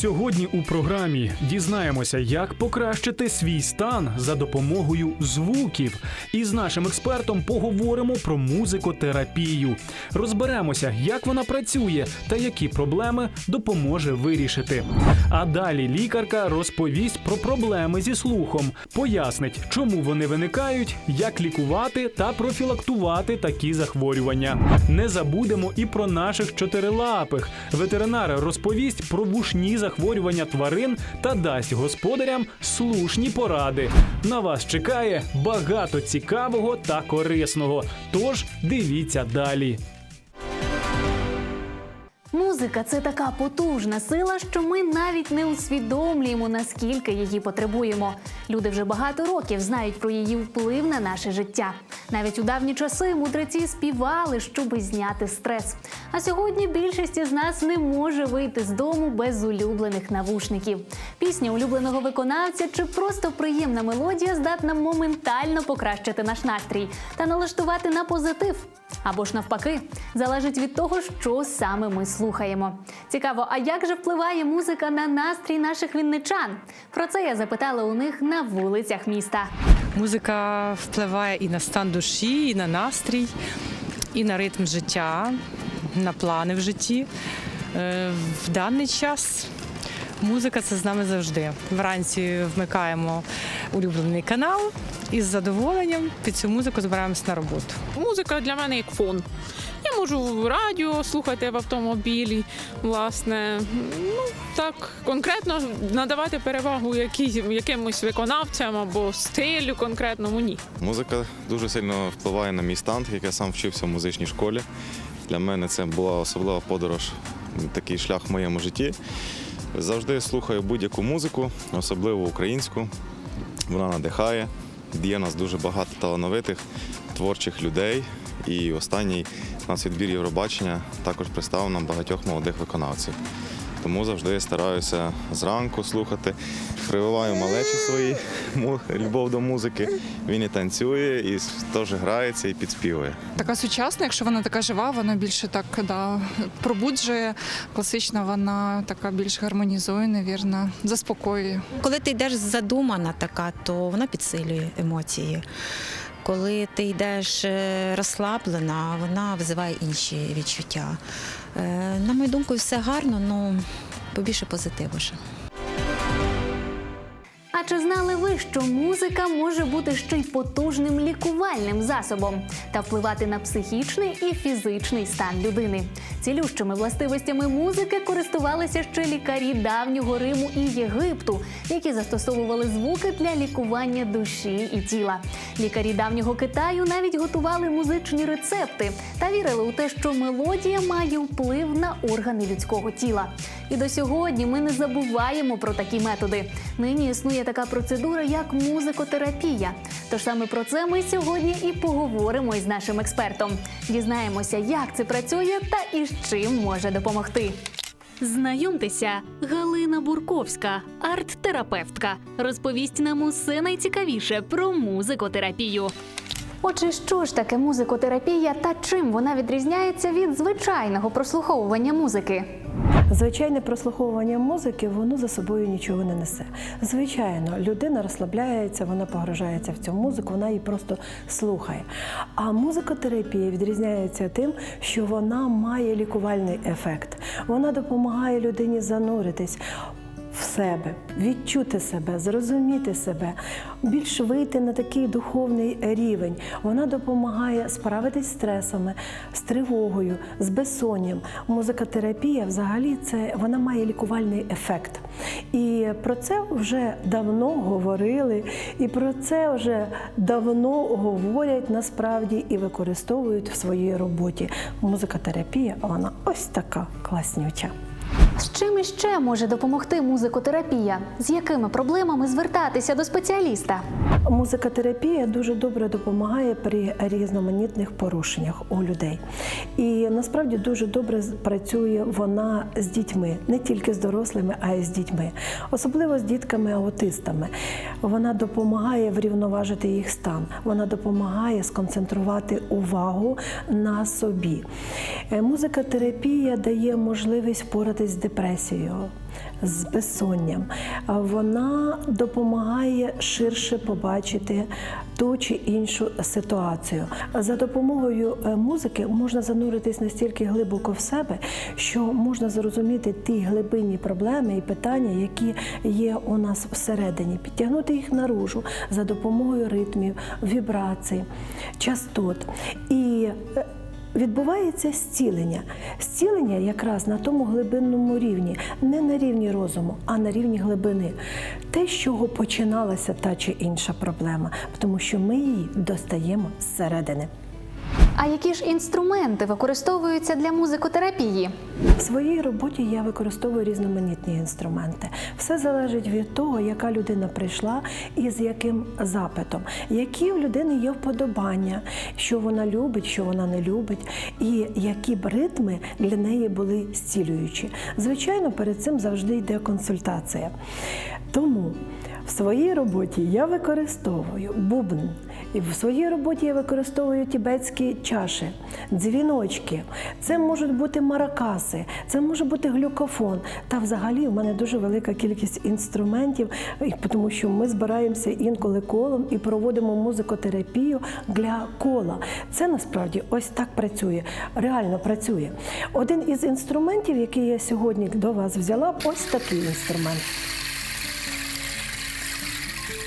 Сьогодні у програмі дізнаємося, як покращити свій стан за допомогою звуків. І з нашим експертом поговоримо про музикотерапію. Розберемося, як вона працює та які проблеми допоможе вирішити. А далі лікарка розповість про проблеми зі слухом, пояснить, чому вони виникають, як лікувати та профілактувати такі захворювання. Не забудемо і про наших чотирилапих. Ветеринар розповість про вушні захворювання тварин та дасть господарям слушні поради. На вас чекає багато цікавого та корисного. Тож дивіться далі. Музика це така потужна сила, що ми навіть не усвідомлюємо, наскільки її потребуємо. Люди вже багато років знають про її вплив на наше життя. Навіть у давні часи мудреці співали, щоби зняти стрес. А сьогодні більшість із нас не може вийти з дому без улюблених навушників. Пісня улюбленого виконавця чи просто приємна мелодія здатна моментально покращити наш настрій та налаштувати на позитив. Або ж навпаки, залежить від того, що саме ми слухаємо. Цікаво, а як же впливає музика на настрій наших вінничан? Про це я запитала у них на вулицях міста. Музика впливає і на стан душі, і на настрій, і на ритм життя, на плани в житті. Е, В даний час музика це з нами завжди. Вранці вмикаємо улюблений канал і з задоволенням під цю музику збираємось на роботу. Музика для мене як фон. Я можу радіо слухати в автомобілі, власне. Ну так конкретно надавати перевагу якимось виконавцям або стилю конкретному ні. Музика дуже сильно впливає на мій стан, як я сам вчився в музичній школі. Для мене це була особлива подорож, такий шлях в моєму житті. Завжди слухаю будь-яку музику, особливо українську. Вона надихає. Є нас дуже багато талановитих творчих людей. І останній нас відбір Євробачення також представив нам багатьох молодих виконавців. Тому завжди стараюся зранку слухати, прививаю малечі свої му- любов до музики. Він і танцює, і теж грається і підспівує. Така сучасна, якщо вона така жива, вона більше так да, пробуджує. Класична вона така більш гармонізує, навірно, заспокоює. Коли ти йдеш задумана така, то вона підсилює емоції. Коли ти йдеш е, розслаблена, вона визиває інші відчуття. Е, На мою думку, все гарно, але побільше позитиву. ще. А чи знали ви, що музика може бути ще й потужним лікувальним засобом та впливати на психічний і фізичний стан людини? Цілющими властивостями музики користувалися ще лікарі давнього Риму і Єгипту, які застосовували звуки для лікування душі і тіла. Лікарі давнього Китаю навіть готували музичні рецепти та вірили у те, що мелодія має вплив на органи людського тіла. І до сьогодні ми не забуваємо про такі методи. Нині існує така процедура, як музикотерапія. Тож саме про це ми сьогодні і поговоримо із нашим експертом. Дізнаємося, як це працює та і з чим може допомогти. Знайомтеся, Галина Бурковська, арт-терапевтка, розповість нам усе найцікавіше про музикотерапію. Отже, що ж таке музикотерапія та чим вона відрізняється від звичайного прослуховування музики? Звичайне прослуховування музики воно за собою нічого не несе. Звичайно, людина розслабляється, вона погружається в цю музику, вона її просто слухає. А музикотерапія відрізняється тим, що вона має лікувальний ефект. Вона допомагає людині зануритись. В себе, відчути себе, зрозуміти себе, більш вийти на такий духовний рівень. Вона допомагає справитись з стресами, з тривогою, з безсонням. Музикотерапія взагалі це вона має лікувальний ефект. І про це вже давно говорили, і про це вже давно говорять насправді і використовують в своїй роботі. Музикотерапія вона ось така класнюча. З чим іще може допомогти музикотерапія? З якими проблемами звертатися до спеціаліста? Музикотерапія дуже добре допомагає при різноманітних порушеннях у людей. І насправді дуже добре працює вона з дітьми, не тільки з дорослими, а й з дітьми, особливо з дітками-аутистами. Вона допомагає врівноважити їх стан, вона допомагає сконцентрувати увагу на собі. Е, Музикотерапія дає можливість впоратись з депресією з безсонням. Вона допомагає ширше побачити ту чи іншу ситуацію. За допомогою е, музики можна зануритись настільки глибоко в себе, що можна зрозуміти ті глибинні проблеми і питання, які є у нас всередині, підтягнути їх наружу за допомогою ритмів, вібрацій, частот. І е, Відбувається зцілення. Зцілення якраз на тому глибинному рівні, не на рівні розуму, а на рівні глибини. Те, з чого починалася та чи інша проблема, тому що ми її достаємо зсередини. А які ж інструменти використовуються для музикотерапії? В своїй роботі я використовую різноманітні інструменти. Все залежить від того, яка людина прийшла і з яким запитом, які в людини є вподобання, що вона любить, що вона не любить, і які б ритми для неї були зцілюючі. Звичайно, перед цим завжди йде консультація. Тому в своїй роботі я використовую бубн. І в своїй роботі я використовую тібетські чаші, дзвіночки. Це можуть бути маракаси, це може бути глюкофон. Та взагалі в мене дуже велика кількість інструментів, тому що ми збираємося інколи колом і проводимо музикотерапію для кола. Це насправді ось так працює, реально працює. Один із інструментів, який я сьогодні до вас взяла, ось такий інструмент.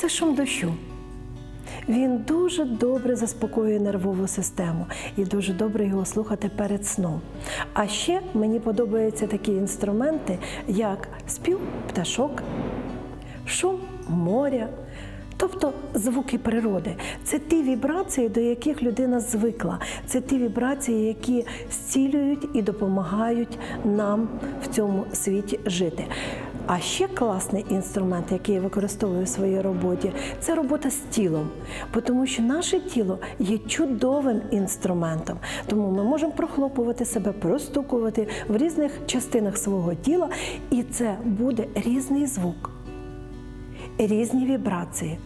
Це шум дощу. Він дуже добре заспокоює нервову систему і дуже добре його слухати перед сном. А ще мені подобаються такі інструменти, як спів пташок, шум моря. Тобто звуки природи це ті вібрації, до яких людина звикла. Це ті вібрації, які зцілюють і допомагають нам в цьому світі жити. А ще класний інструмент, який я використовую в своїй роботі, це робота з тілом, тому що наше тіло є чудовим інструментом. Тому ми можемо прохлопувати себе, простукувати в різних частинах свого тіла, і це буде різний звук різні вібрації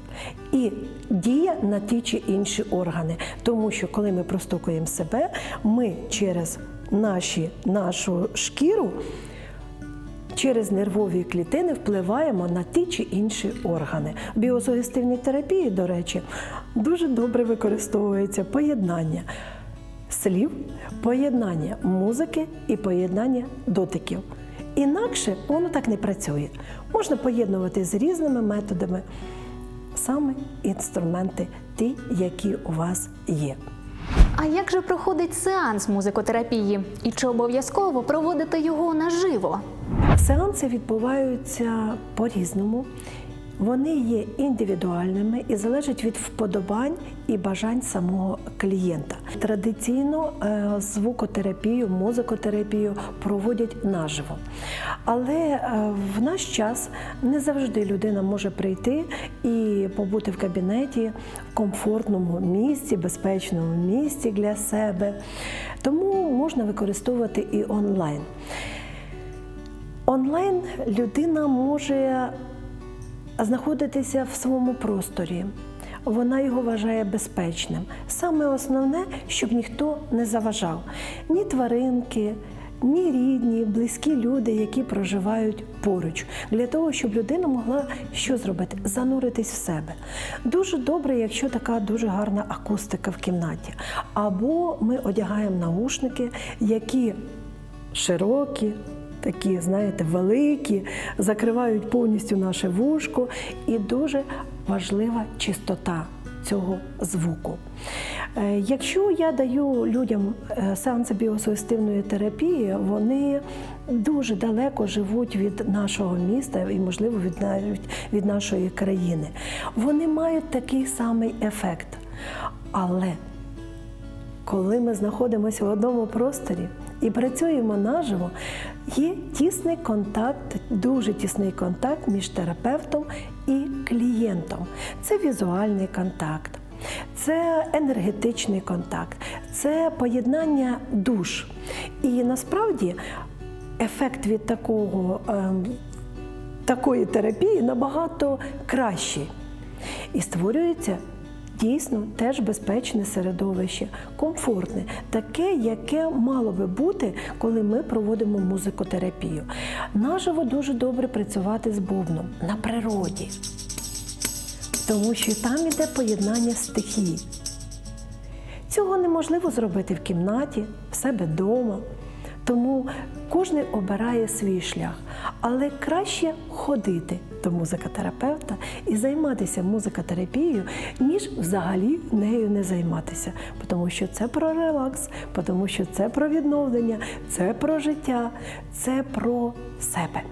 і дія на ті чи інші органи. Тому що коли ми простукуємо себе, ми через наші, нашу шкіру. Через нервові клітини впливаємо на ті чи інші органи. В біосугестивній терапії, до речі, дуже добре використовується поєднання слів, поєднання музики і поєднання дотиків. Інакше воно так не працює. Можна поєднувати з різними методами саме інструменти, ті, які у вас є. А як же проходить сеанс музикотерапії? І чи обов'язково проводити його наживо? Сеанси відбуваються по-різному. Вони є індивідуальними і залежать від вподобань і бажань самого клієнта. Традиційно е, звукотерапію, музикотерапію проводять наживо. Але е, в наш час не завжди людина може прийти і побути в кабінеті в комфортному місці, безпечному місці для себе. Тому можна використовувати і онлайн. Онлайн людина може знаходитися в своєму просторі. Вона його вважає безпечним. Саме основне, щоб ніхто не заважав ні тваринки, ні рідні, близькі люди, які проживають поруч, для того, щоб людина могла що зробити? Зануритись в себе. Дуже добре, якщо така дуже гарна акустика в кімнаті. Або ми одягаємо наушники, які широкі, такі, знаєте, великі, закривають повністю наше вушко, і дуже важлива чистота цього звуку. Е, Якщо я даю людям е, сеанси біосугестивної терапії, вони дуже далеко живуть від нашого міста і, можливо, від навіть від нашої країни. Вони мають такий самий ефект. Але коли ми знаходимося в одному просторі і працюємо наживо, є тісний контакт, дуже тісний контакт між терапевтом і клієнтом. Це візуальний контакт. Це енергетичний контакт, це поєднання душ. І насправді ефект від такого, ем, такої терапії набагато кращий. І створюється дійсно теж безпечне середовище, комфортне, таке, яке мало би бути, коли ми проводимо музикотерапію. Наживо дуже добре працювати з бубном на природі, тому що там іде поєднання стихій. Цього неможливо зробити в кімнаті, в себе вдома. Тому кожен обирає свій шлях, але краще ходити до музикотерапевта і займатися музикотерапією, ніж взагалі нею не займатися. Тому що це про релакс, тому що це про відновлення, це про життя, це про себе.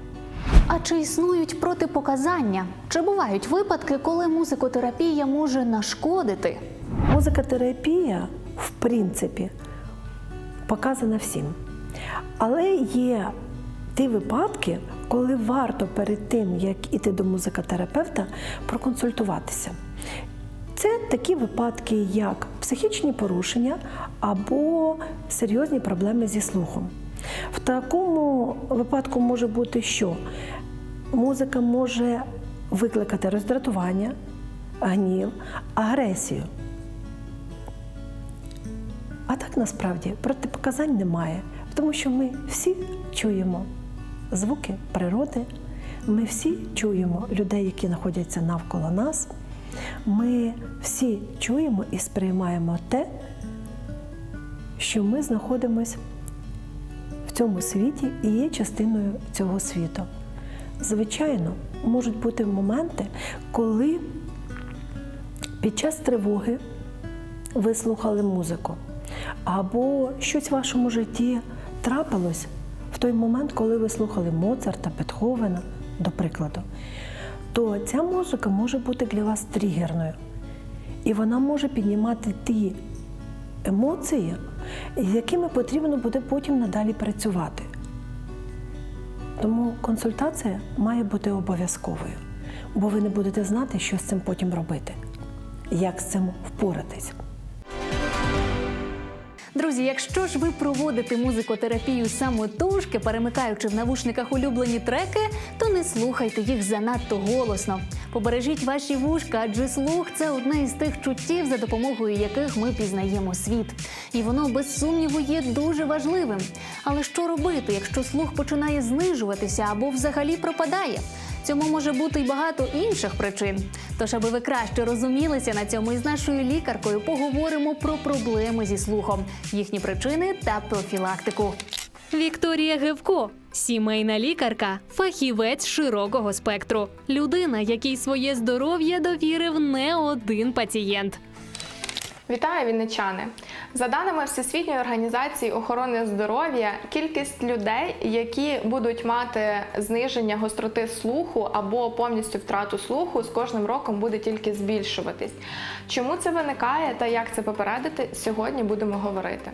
А чи існують протипоказання? Чи бувають випадки, коли музикотерапія може нашкодити? Музикотерапія, в принципі, показана всім. Але є ті випадки, коли варто перед тим, як іти до музикотерапевта, проконсультуватися. Це такі випадки, як психічні порушення або серйозні проблеми зі слухом. В такому випадку може бути, що музика може викликати роздратування, гнів, агресію. А так насправді протипоказань немає, тому що ми всі чуємо звуки природи, ми всі чуємо людей, які знаходяться навколо нас. Ми всі чуємо і сприймаємо те, що ми знаходимося в цьому світі і є частиною цього світу. Звичайно, можуть бути моменти, коли під час тривоги ви слухали музику, або щось в вашому житті трапилось той момент, коли ви слухали Моцарта, Бетховена, до прикладу, то ця музика може бути для вас тригерною. І вона може піднімати ті емоції, з якими потрібно буде потім надалі працювати. Тому консультація має бути обов'язковою, бо ви не будете знати, що з цим потім робити, як з цим впоратись. Друзі, якщо ж ви проводите музикотерапію самотужки, перемикаючи в навушниках улюблені треки, то не слухайте їх занадто голосно. Побережіть ваші вушка, адже слух це одне із тих чуттів, за допомогою яких ми пізнаємо світ. І воно без сумніву є дуже важливим. Але що робити, якщо слух починає знижуватися або взагалі пропадає? Цьому може бути й багато інших причин. Тож, аби ви краще розумілися на цьому із нашою лікаркою, поговоримо про проблеми зі слухом, їхні причини та профілактику. Вікторія Гевко, сімейна лікарка, фахівець широкого спектру, людина, якій своє здоров'я довірив не один пацієнт. Вітаю, вінничани! За даними Всесвітньої організації охорони здоров'я, кількість людей, які будуть мати зниження гостроти слуху або повністю втрату слуху, з кожним роком буде тільки збільшуватись. Чому це виникає та як це попередити, сьогодні будемо говорити.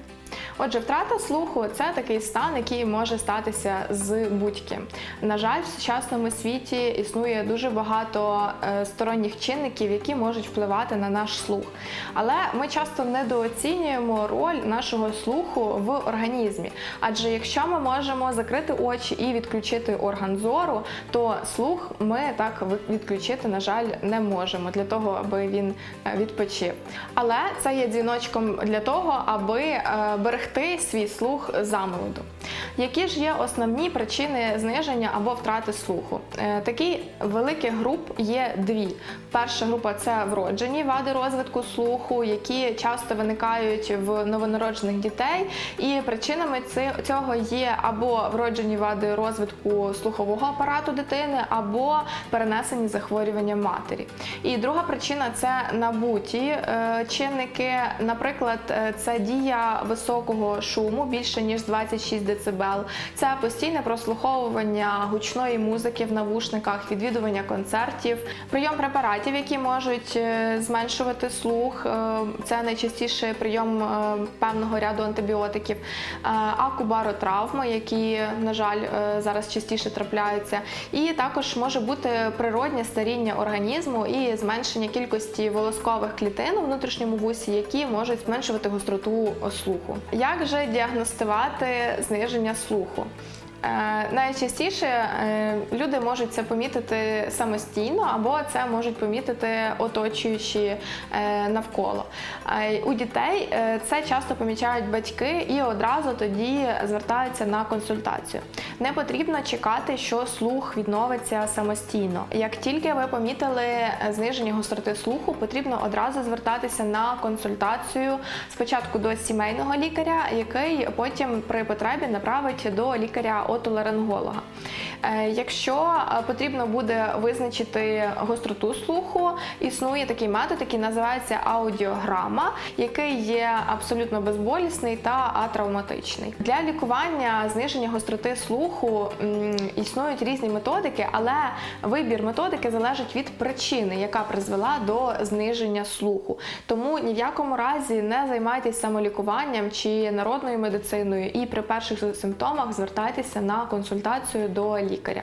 Отже, втрата слуху це такий стан, який може статися з будь-ким. На жаль, в сучасному світі існує дуже багато е, сторонніх чинників, які можуть впливати на наш слух. Але ми часто недооцінюємо роль нашого слуху в організмі. Адже якщо ми можемо закрити очі і відключити орган зору, то слух ми так відключити, на жаль, не можемо для того, аби він е, відпочив. Але це є дзвіночком для того, аби е, берегти свій слух замолоду. Які ж є основні причини зниження або втрати слуху? Е, Такі великих груп є дві. Перша група це вроджені вади розвитку слуху, які часто виникають в новонароджених дітей. І причинами цього є або вроджені вади розвитку слухового апарату дитини, або перенесені захворювання матері. І друга причина це набуті е, чинники. Наприклад, е, це дія високого шуму більше ніж 26 дБ. Це постійне прослуховування гучної музики в навушниках, відвідування концертів, прийом препаратів, які можуть е, зменшувати слух. Е, Це найчастіше прийом е, певного ряду антибіотиків, акубаротравми, які, на жаль, зараз частіше трапляються. І також може бути природнє старіння організму і зменшення кількості волоскових клітин у внутрішньому вусі, які можуть зменшувати гостроту слуху. Як же діагностувати зниження слуху? Е, Найчастіше е, люди можуть це помітити самостійно, або це можуть помітити оточуючі е, навколо. У дітей це часто помічають батьки і одразу тоді звертаються на консультацію. Не потрібно чекати, що слух відновиться самостійно. Як тільки ви помітили зниження гостроти слуху, потрібно одразу звертатися на консультацію спочатку до сімейного лікаря, який потім при потребі направить до лікаря отоларинголога. Е, Якщо е, потрібно буде визначити гостроту слуху, існує такий метод, який називається аудіограма, який є абсолютно безболісний та атравматичний. Для лікування зниження гостроти слуху існують різні методики, але вибір методики залежить від причини, яка призвела до зниження слуху. Тому ні в якому разі не займайтесь самолікуванням чи народною медициною, і при перших симптомах звертайтеся на консультацію до лікаря.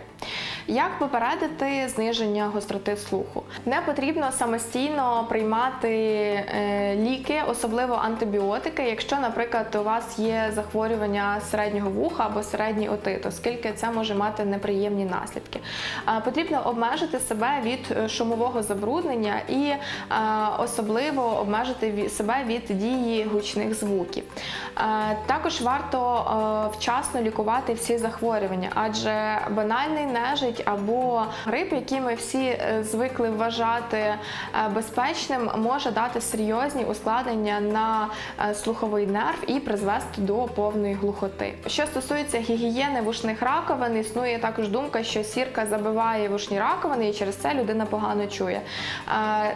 Як попередити зниження гостроти слуху? Не потрібно самостійно приймати е, ліки, особливо антибіотики, якщо, наприклад, у вас є захворювання середнього вуха або середній отит, оскільки це може мати неприємні наслідки. Потрібно обмежити себе від е, шумового забруднення і е, особливо обмежити себе від дії гучних звуків. Також варто вчасно лікувати всі захворювання, адже банальний нежить або грип, який ми всі е, звикли вважати е, безпечним, може дати серйозні ускладнення на е, слуховий нерв і призвести до повної глухоти. Що стосується гігієни вушних раковин, існує також думка, що сірка забиває вушні раковини, і через це людина погано чує.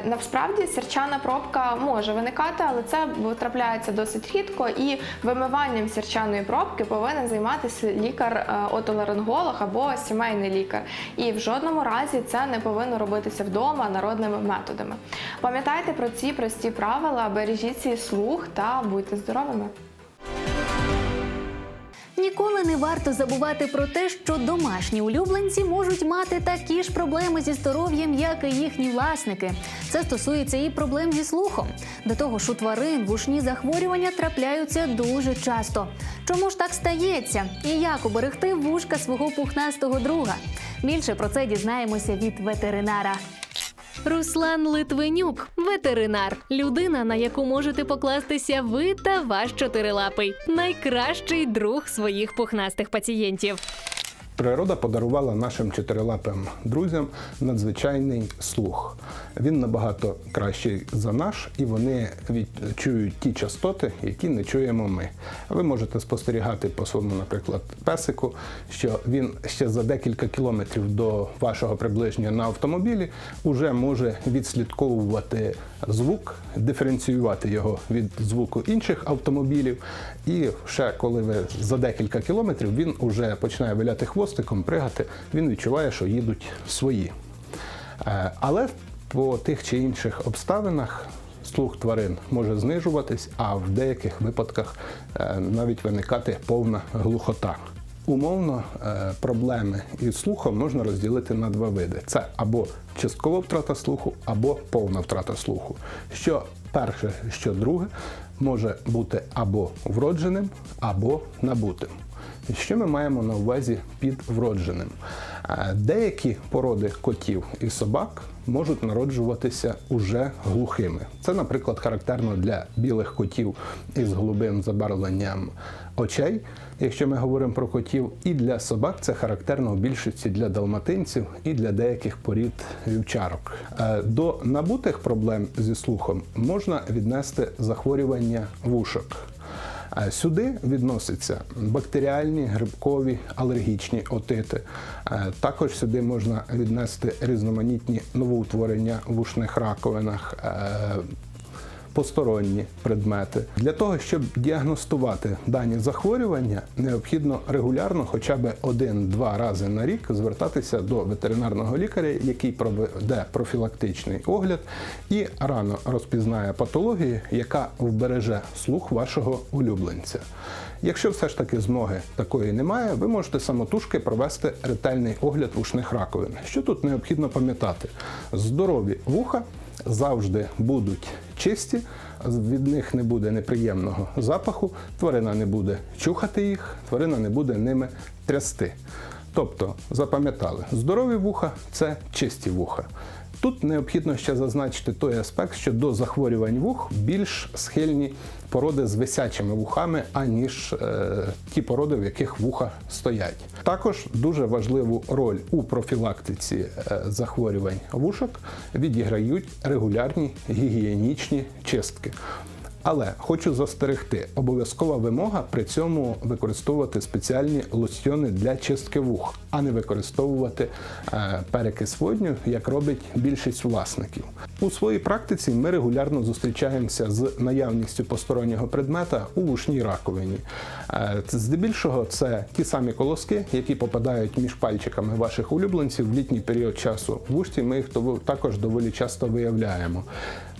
Насправді сірчана пробка може виникати, але це трапляється досить рідко, і вимиванням сірчаної пробки повинен займатися лікар-отоларинголог або сімейний лікар. І в жодному разі це не повинно робитися вдома народними методами. Пам'ятайте про ці прості правила, бережіть свій слух та будьте здоровими. Ніколи не варто забувати про те, що домашні улюбленці можуть мати такі ж проблеми зі здоров'ям, як і їхні власники. Це стосується і проблем зі слухом. До того ж, у тварин вушні захворювання трапляються дуже часто. Чому ж так стається? І як уберегти вушка свого пухнастого друга? Більше про це дізнаємося від ветеринара. Руслан Литвинюк, ветеринар, людина, на яку можете покластися ви та ваш чотирилапий, найкращий друг своїх пухнастих пацієнтів. Природа подарувала нашим чотирилапим друзям надзвичайний слух. Він набагато кращий за наш, і вони відчують ті частоти, які не чуємо ми. Ви можете спостерігати по своєму, наприклад, песику, що він ще за декілька кілометрів до вашого приближення на автомобілі вже може відслідковувати звук, диференціювати його від звуку інших автомобілів. І ще коли ви за декілька кілометрів він вже починає виляти хвостиком, пригати, він відчуває, що їдуть свої. Е, Але по тих чи інших обставинах слух тварин може знижуватись, а в деяких випадках е, навіть виникати повна глухота. Умовно, е, проблеми із слухом можна розділити на два види: це або часткова втрата слуху, або повна втрата слуху. Що перше, що друге, може бути або вродженим, або набутим. Що ми маємо на увазі під вродженим? Е, Деякі породи котів і собак можуть народжуватися уже глухими. Це, наприклад, характерно для білих котів із голубим забарвленням очей, якщо ми говоримо про котів, і для собак це характерно в більшості для далматинців і для деяких порід вівчарок. Е, До набутих проблем зі слухом можна віднести захворювання вушок. Е, Сюди відносяться бактеріальні, грибкові, алергічні отити. Е, Також сюди можна віднести різноманітні новоутворення в ушних раковинах. Посторонні предмети для того, щоб діагностувати дані захворювання, необхідно регулярно, хоча б один-два рази на рік, звертатися до ветеринарного лікаря, який проведе профілактичний огляд і рано розпізнає патологію, яка вбереже слух вашого улюбленця. Якщо все ж таки змоги такої немає, ви можете самотужки провести ретельний огляд вушних раковин. Що тут необхідно пам'ятати? Здорові вуха завжди будуть чисті, від них не буде неприємного запаху, тварина не буде чухати їх, тварина не буде ними трясти. Тобто, запам'ятали, здорові вуха це чисті вуха. Тут необхідно ще зазначити той аспект, що до захворювань вух більш схильні породи з висячими вухами, аніж е, ті породи, в яких вуха стоять. Також дуже важливу роль у профілактиці е, захворювань вушок відіграють регулярні гігієнічні чистки. Але хочу застерегти, обов'язкова вимога при цьому використовувати спеціальні лосьйони для чистки вух, а не використовувати е, перекис водню, як робить більшість власників. У своїй практиці ми регулярно зустрічаємося з наявністю постороннього предмета у вушній раковині. Е, Здебільшого це ті самі колоски, які попадають між пальчиками ваших улюбленців в літній період часу. В вушці ми їх також доволі часто виявляємо.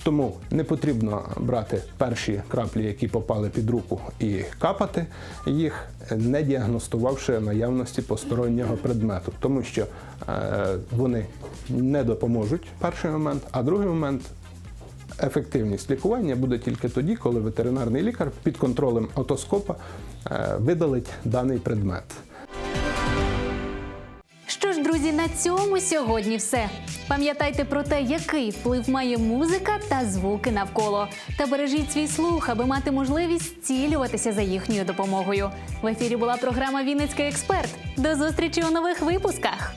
Тому не потрібно брати перші краплі, які попали під руку, і капати їх, не діагностувавши наявності постороннього предмету, тому що е, вони не допоможуть перший момент, а другий момент. Ефективність лікування буде тільки тоді, коли ветеринарний лікар під контролем отоскопа е, видалить даний предмет. Друзі, на цьому сьогодні все. Пам'ятайте про те, який вплив має музика та звуки навколо. Та бережіть свій слух, аби мати можливість цілюватися за їхньою допомогою. В ефірі була програма Вінницький експерт. До зустрічі у нових випусках.